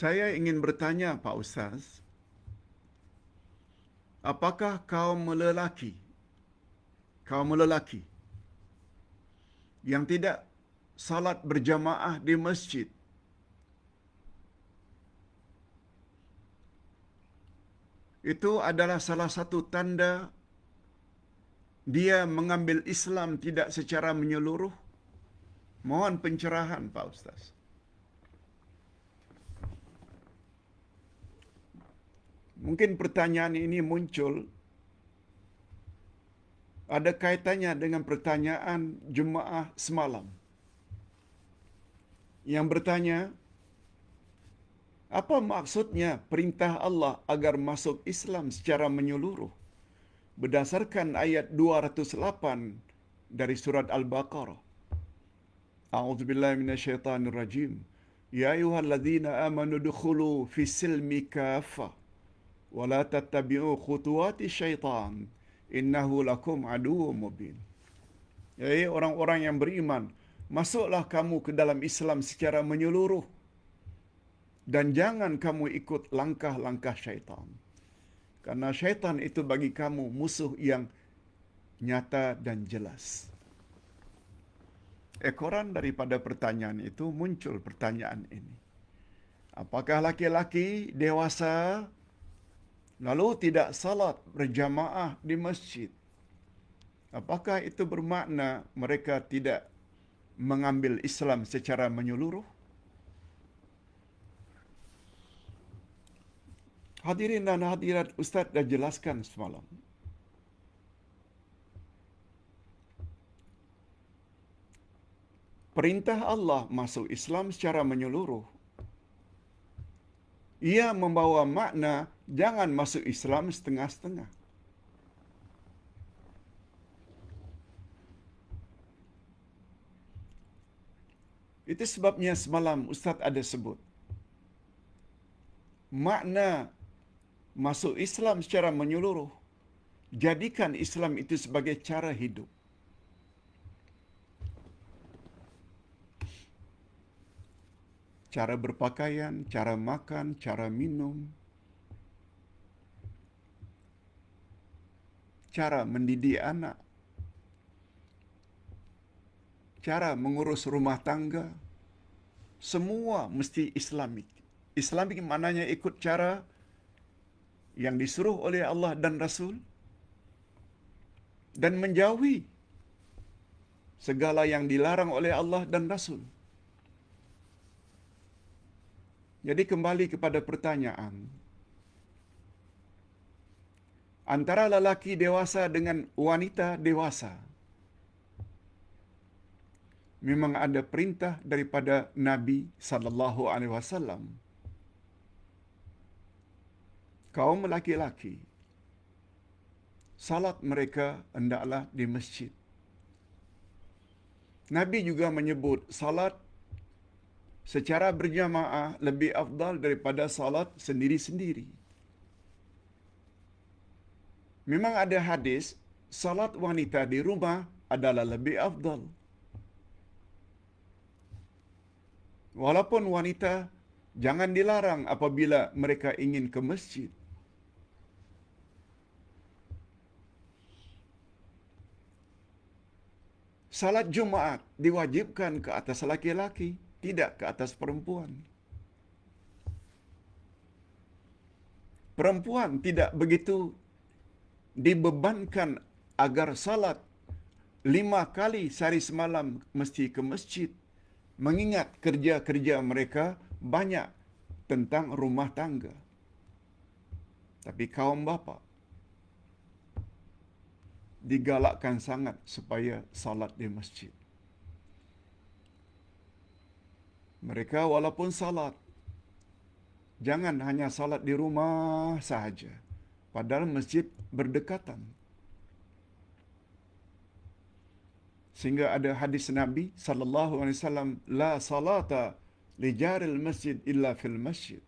Saya ingin bertanya Pak Ustaz, apakah kaum lelaki, kaum lelaki yang tidak salat berjamaah di masjid itu adalah salah satu tanda dia mengambil Islam tidak secara menyeluruh? Mohon pencerahan Pak Ustaz. Mungkin pertanyaan ini muncul ada kaitannya dengan pertanyaan Jumaah semalam. Yang bertanya, apa maksudnya perintah Allah agar masuk Islam secara menyeluruh? Berdasarkan ayat 208 dari surat Al-Baqarah. A'udzu billahi minasyaitonir rajim. Ya ayyuhalladzina amanu dukhulu fi silmi kaffah la tattabi'u khutuwati syaitan innahu lakum aduwwum mubin. Hai orang-orang yang beriman, masuklah kamu ke dalam Islam secara menyeluruh dan jangan kamu ikut langkah-langkah syaitan. Karena syaitan itu bagi kamu musuh yang nyata dan jelas. Ekoran daripada pertanyaan itu muncul pertanyaan ini. Apakah laki-laki dewasa lalu tidak salat berjamaah di masjid? Apakah itu bermakna mereka tidak mengambil Islam secara menyeluruh? Hadirin dan hadirat Ustaz dah jelaskan semalam. Perintah Allah masuk Islam secara menyeluruh. Ia membawa makna jangan masuk Islam setengah-setengah. Itu sebabnya semalam Ustaz ada sebut. Makna masuk Islam secara menyeluruh. Jadikan Islam itu sebagai cara hidup. Cara berpakaian, cara makan, cara minum, cara mendidik anak, cara mengurus rumah tangga, semua mesti Islamik. Islamik maknanya ikut cara yang disuruh oleh Allah dan Rasul dan menjauhi segala yang dilarang oleh Allah dan Rasul. Jadi kembali kepada pertanyaan. Antara lelaki dewasa dengan wanita dewasa. Memang ada perintah daripada Nabi sallallahu alaihi wasallam kaum laki-laki salat mereka hendaklah di masjid. Nabi juga menyebut salat secara berjamaah lebih afdal daripada salat sendiri-sendiri. Memang ada hadis salat wanita di rumah adalah lebih afdal. Walaupun wanita jangan dilarang apabila mereka ingin ke masjid. Salat Jumaat diwajibkan ke atas laki-laki, tidak ke atas perempuan. Perempuan tidak begitu dibebankan agar salat lima kali sehari semalam mesti ke masjid. Mengingat kerja-kerja mereka banyak tentang rumah tangga. Tapi kaum bapa digalakkan sangat supaya salat di masjid. Mereka walaupun salat, jangan hanya salat di rumah sahaja. Padahal masjid berdekatan. Sehingga ada hadis Nabi sallallahu alaihi wasallam la salata li jaril masjid illa fil masjid.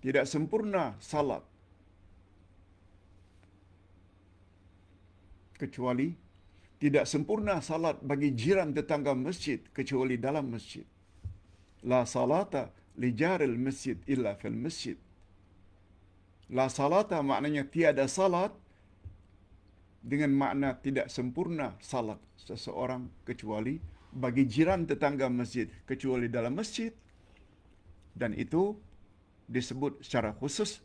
Tidak sempurna salat kecuali tidak sempurna salat bagi jiran tetangga masjid kecuali dalam masjid. La salata lijaril masjid illa fil masjid. La salata maknanya tiada salat dengan makna tidak sempurna salat seseorang kecuali bagi jiran tetangga masjid kecuali dalam masjid dan itu disebut secara khusus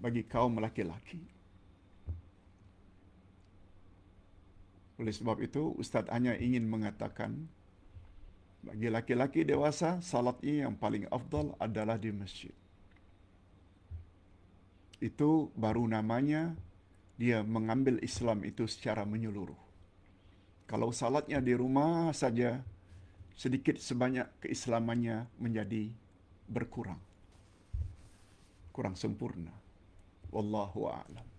bagi kaum laki-laki. Oleh sebab itu, Ustaz hanya ingin mengatakan bagi laki-laki dewasa, salatnya yang paling afdal adalah di masjid. Itu baru namanya dia mengambil Islam itu secara menyeluruh. Kalau salatnya di rumah saja, sedikit sebanyak keislamannya menjadi berkurang. Kurang sempurna. Wallahu a'lam.